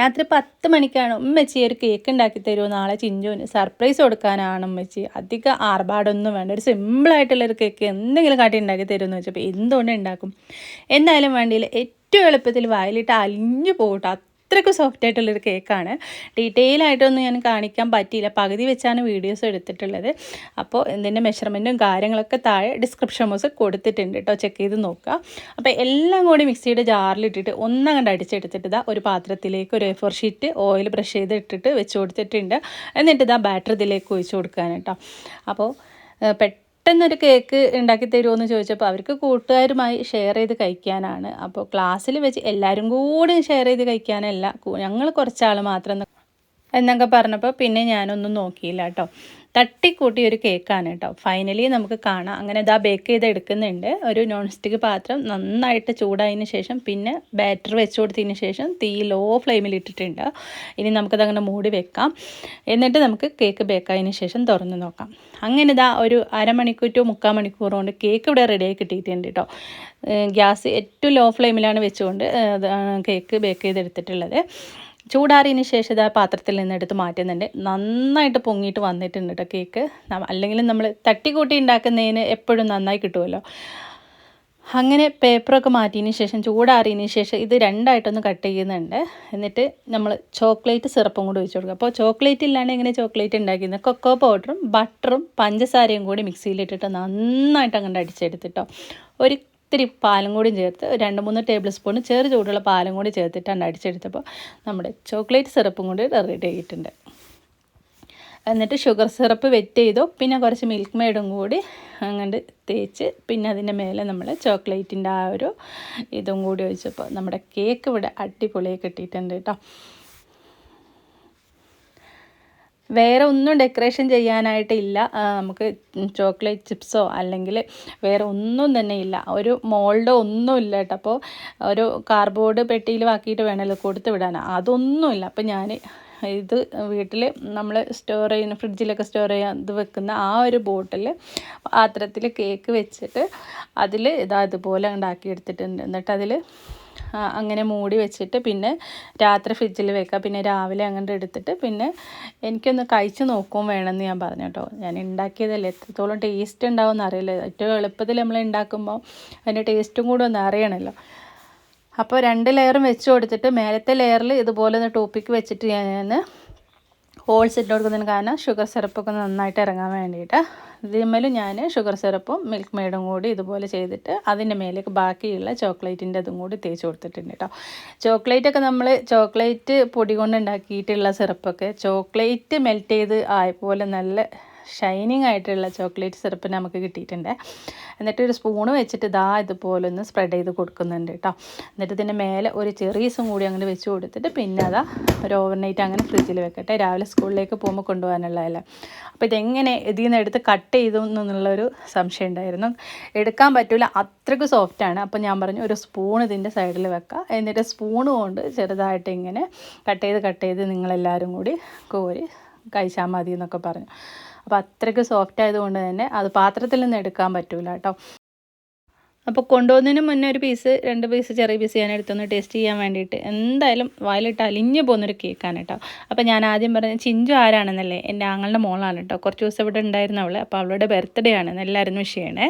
രാത്രി പത്ത് മണിക്കാണ്. ഉമ്മച്ചി ഒരു കേക്ക് ഉണ്ടാക്കി തരുമോ നാളെ ചിഞ്ചുവിന് സർപ്രൈസ് കൊടുക്കാനാണ് ഉമ്മച്ചി. അധികം ആർഭാടൊന്നും വേണ്ട. ഒരു സിമ്പിളായിട്ടുള്ളൊരു കേക്ക് എന്തെങ്കിലും കാട്ടി ഉണ്ടാക്കി തരുമെന്ന് വെച്ചപ്പോൾ എന്തുകൊണ്ട് ഉണ്ടാക്കും? എന്തായാലും വേണ്ടിയില്ല. ഏറ്റവും എളുപ്പത്തിൽ വായിലിട്ട് അലിഞ്ഞു പോകട്ടോ അത്രയ്ക്ക് സോഫ്റ്റ് ആയിട്ടുള്ളൊരു കേക്കാണ് ഡീറ്റെയിൽ ആയിട്ടൊന്നും ഞാൻ കാണിക്കാൻ പറ്റിയില്ല. പകുതി വെച്ചാണ് വീഡിയോസ് എടുത്തിട്ടുള്ളത്. അപ്പോൾ ഇതിന്റെ മെഷർമെന്റും കാര്യങ്ങളൊക്കെ താഴെ ഡിസ്ക്രിപ്ഷൻ ബോക്സ് കൊടുത്തിട്ടുണ്ട് കേട്ടോ ചെക്ക് ചെയ്ത് നോക്കുക അപ്പോൾ എല്ലാം കൂടി മിക്സിയുടെ ജാറിലിട്ടിട്ട് ഒന്നും കണ്ട് അടിച്ചെടുത്തിട്ട് ഇതാ ഒരു പാത്രത്തിലേക്ക് ഒരു A four four sheet oil brush ചെയ്ത് ഇട്ടിട്ട് വെച്ച് കൊടുത്തിട്ടുണ്ട്. എന്നിട്ട് ഇതാ ബാറ്റർ ഇതിലേക്ക് ഒഴിച്ച് കൊടുക്കാൻ കേട്ടോ അപ്പോൾ പെട്ടെന്ന് പെട്ടെന്നൊരു കേക്ക് ഉണ്ടാക്കി തരുമോ എന്ന് ചോദിച്ചപ്പോൾ അവർക്ക് കൂട്ടുകാരുമായി ഷെയർ ചെയ്ത് കഴിക്കാനാണ്. അപ്പോൾ ക്ലാസ്സിൽ വെച്ച് എല്ലാവരും കൂടി ഷെയർ ചെയ്ത് കഴിക്കാനല്ല ഞങ്ങൾ കുറച്ചാൾ മാത്രം എന്നൊക്കെ പറഞ്ഞപ്പോൾ പിന്നെ ഞാനൊന്നും നോക്കിയില്ല കേട്ടോ തട്ടിക്കൂട്ടി ഒരു കേക്കാണ് കേട്ടോ. ഫൈനലി നമുക്ക് കാണാം. അങ്ങനെ ഇതാ ബേക്ക് ചെയ്ത് എടുക്കുന്നുണ്ട്. ഒരു നോൺ സ്റ്റിക്ക് പാത്രം നന്നായിട്ട് ചൂടായതിന് ശേഷം പിന്നെ ബാറ്റർ വെച്ച് കൊടുത്തതിന് ശേഷം തീ ലോ ഫ്ലെയിമിൽ ഇട്ടിട്ടുണ്ട്. ഇനി നമുക്കത് അങ്ങനെ മൂടി വെക്കാം. എന്നിട്ട് നമുക്ക് കേക്ക് ബേക്കായതിന് ശേഷം തുറന്ന് നോക്കാം. അങ്ങനെ ഇതാ ഒരു അരമണിക്കൂർ ടു മുക്കാൽ മണിക്കൂർ കൊണ്ട് കേക്ക് ഇവിടെ റെഡിയായി കിട്ടിയിട്ടുണ്ട് കേട്ടോ. ഗ്യാസ് ഏറ്റവും ലോ ഫ്ലെയിമിലാണ് വെച്ചുകൊണ്ട് കേക്ക് ബേക്ക് ചെയ്തെടുത്തിട്ടുള്ളത്. ചൂടാറിയതിന് ശേഷം ഇതാ പാത്രത്തിൽ നിന്ന് എടുത്ത് മാറ്റുന്നുണ്ട്. നന്നായിട്ട് പൊങ്ങിയിട്ട് വന്നിട്ടുണ്ട് കേട്ടോ കേക്ക്. അല്ലെങ്കിൽ നമ്മൾ തട്ടിക്കൂട്ടി ഉണ്ടാക്കുന്നതിന് എപ്പോഴും നന്നായി കിട്ടുമല്ലോ അങ്ങനെ പേപ്പറൊക്കെ മാറ്റിയതിന് ശേഷം ചൂടാറിയതിന് ശേഷം ഇത് രണ്ടായിട്ടൊന്ന് കട്ട് ചെയ്യുന്നുണ്ട്. എന്നിട്ട് നമ്മൾ ചോക്ലേറ്റ് സിറപ്പും കൂടി ഒഴിച്ചു കൊടുക്കുക. അപ്പോൾ ചോക്ലേറ്റ് ഇല്ലാണ്ട് എങ്ങനെ ചോക്ലേറ്റ് ഉണ്ടാക്കിയിരുന്നത് കൊക്കോ പൗഡറും ബട്ടറും പഞ്ചസാരയും കൂടി മിക്സിയിലിട്ടിട്ട് നന്നായിട്ട് അങ്ങോട്ട് അടിച്ചെടുത്തിട്ടോ ഒരു ഇത്തിരി പാലും കൂടി ചേർത്ത് രണ്ട് മൂന്ന് ടേബിൾ സ്പൂൺ ചെറു ചൂടുള്ള പാലും കൂടി ചേർത്തിട്ടാണ് അടിച്ചെടുത്തപ്പോൾ നമ്മുടെ ചോക്ലേറ്റ് സിറപ്പും കൂടി റെഡി ആയിട്ടുണ്ട്. എന്നിട്ട് ഷുഗർ സിറപ്പ് വെറ്റ് ചെയ്തു. പിന്നെ കുറച്ച് മിൽക്ക് മെയ്ഡും കൂടി അങ്ങോട്ട് തേച്ച് പിന്നെ അതിന്റെ മേലെ നമ്മൾ ചോക്ലേറ്റിന്റെ ആ ഒരു ഇതും കൂടി ഒഴിച്ചപ്പോൾ നമ്മുടെ കേക്ക് ഇവിടെ അടിപൊളിയായി കിട്ടിയിട്ടുണ്ട് കേട്ടോ. വേറെ ഒന്നും ഡെക്കറേഷൻ ചെയ്യാനായിട്ടില്ല നമുക്ക് ചോക്ലേറ്റ് ചിപ്സോ അല്ലെങ്കിൽ വേറെ ഒന്നും തന്നെ ഇല്ല. ഒരു മോൾഡോ ഒന്നും ഇല്ല കേട്ടോ. അപ്പോൾ ഒരു കാർഡ്ബോർഡ് പെട്ടിയിൽ ആക്കിയിട്ട് വേണമല്ലോ കൊടുത്ത് വിടാൻ അതൊന്നുമില്ല അപ്പോൾ ഞാൻ ഇത് വീട്ടിൽ നമ്മൾ സ്റ്റോർ ചെയ്യുന്ന ഫ്രിഡ്ജിലൊക്കെ സ്റ്റോർ ചെയ്യാൻ ഇത് വെക്കുന്ന ആ ഒരു ബോട്ടിൽ പാത്രത്തിൽ കേക്ക് വെച്ചിട്ട് അതിൽ ഇതാ ഇതുപോലെ ഉണ്ടാക്കി എടുത്തിട്ടുണ്ട്. എന്നിട്ട് അതിൽ അങ്ങനെ മൂടി വെച്ചിട്ട് പിന്നെ രാത്രി ഫ്രിഡ്ജിൽ വെക്കുക പിന്നെ രാവിലെ അങ്ങോട്ട് എടുത്തിട്ട് പിന്നെ എനിക്കൊന്ന് കഴിച്ച് നോക്കും വേണമെന്ന് ഞാൻ പറഞ്ഞു കേട്ടോ. ഞാൻ ഉണ്ടാക്കിയതല്ലേ എത്രത്തോളം ടേസ്റ്റ് ഉണ്ടാവും എന്നറിയില്ല ഏറ്റവും എളുപ്പത്തിൽ നമ്മൾ ഉണ്ടാക്കുമ്പോൾ അതിന്റെ ടേസ്റ്റും കൂടെ ഒന്ന് അറിയണമല്ലോ അപ്പോൾ രണ്ട് ലെയറും വെച്ച് കൊടുത്തിട്ട് മേലത്തെ ലെയറിൽ ഇതുപോലെ ഒന്ന് ടോപ്പിക്ക് വെച്ചിട്ട് ഞാൻ ഹോൾസ് ഇട്ട് കൊടുക്കുന്നതിന് കാരണം ഷുഗർ സിറപ്പൊക്കെ നന്നായിട്ട് ഇറങ്ങാൻ വേണ്ടിയിട്ട് ഇതിന്മേലും ഞാൻ ഷുഗർ സിറപ്പും മിൽക്ക് മെയ്ഡും കൂടി ഇതുപോലെ ചെയ്തിട്ട് അതിന്റെ മേലേക്ക് ബാക്കിയുള്ള ചോക്ലേറ്റിന്റെ അതും കൂടി തേച്ച് കൊടുത്തിട്ടുണ്ട് കേട്ടോ ചോക്ലേറ്റൊക്കെ നമ്മൾ ചോക്ലേറ്റ് പൊടി കൊണ്ട് ഉണ്ടാക്കിയിട്ടുള്ള സിറപ്പൊക്കെ ചോക്ലേറ്റ് മെൽറ്റ് ചെയ്ത് ആയപോലെ നല്ല ഷൈനിങ് ആയിട്ടുള്ള ചോക്ലേറ്റ് സിറപ്പ് നമുക്ക് കിട്ടിയിട്ടുണ്ട്. എന്നിട്ട് ഒരു സ്പൂണ് വെച്ചിട്ട് ഇതാ ഇതുപോലെ ഒന്ന് സ്പ്രെഡ് ചെയ്ത് കൊടുക്കുന്നുണ്ട് കേട്ടോ എന്നിട്ട് ഇതിന്റെ മേലെ ഒരു ചെറീസും കൂടി അങ്ങനെ വെച്ച് കൊടുത്തിട്ട് പിന്നെ അതാ ഒരു ഓവർനൈറ്റ് അങ്ങനെ ഫ്രിഡ്ജിൽ വെക്കട്ടെ. രാവിലെ സ്കൂളിലേക്ക് പോകുമ്പോൾ കൊണ്ടുപോകാനുള്ളതല്ലേ. അപ്പോൾ ഇതെങ്ങനെ ഇതിൽ നിന്ന് എടുത്ത് കട്ട് ചെയ്തു എന്നുള്ളൊരു സംശയം ഉണ്ടായിരുന്നു. എടുക്കാൻ പറ്റില്ല അത്രയ്ക്ക് സോഫ്റ്റാണ് അപ്പോൾ ഞാൻ പറഞ്ഞു ഒരു സ്പൂൺ ഇതിന്റെ സൈഡിൽ വെക്കുക എന്നിട്ട് സ്പൂൺ കൊണ്ട് ചെറുതായിട്ട് ഇങ്ങനെ കട്ട് ചെയ്ത് കട്ട് ചെയ്ത് നിങ്ങളെല്ലാവരും കൂടി കോരി കഴിച്ചാൽ മതി എന്നൊക്കെ പറഞ്ഞു. അപ്പോൾ അത്രയ്ക്ക് സോഫ്റ്റ് ആയതുകൊണ്ട് തന്നെ അത് പാത്രത്തിൽ നിന്ന് എടുക്കാൻ പറ്റില്ല കേട്ടോ അപ്പോൾ കൊണ്ടുപോകുന്നതിന് മുന്നേ ഒരു പീസ് രണ്ട് പീസ് ചെറിയ പീസ് ഞാൻ എടുത്തൊന്ന് ടേസ്റ്റ് ചെയ്യാൻ വേണ്ടിയിട്ട് എന്തായാലും വായിലിട്ട് അലിഞ്ഞു പോകുന്നൊരു കേക്കാണ് കേട്ടോ അപ്പോൾ ഞാൻ ആദ്യം പറഞ്ഞ ചിഞ്ചു ആരാണെന്നല്ലേ? എന്റെ ആങ്ങളുടെ മോളാണ് കേട്ടോ കുറച്ച് ദിവസം ഇവിടെ ഉണ്ടായിരുന്നു അപ്പോൾ അവളുടെ ബർത്ത്ഡേ ആണ് എല്ലാവരും വിഷയമാണേ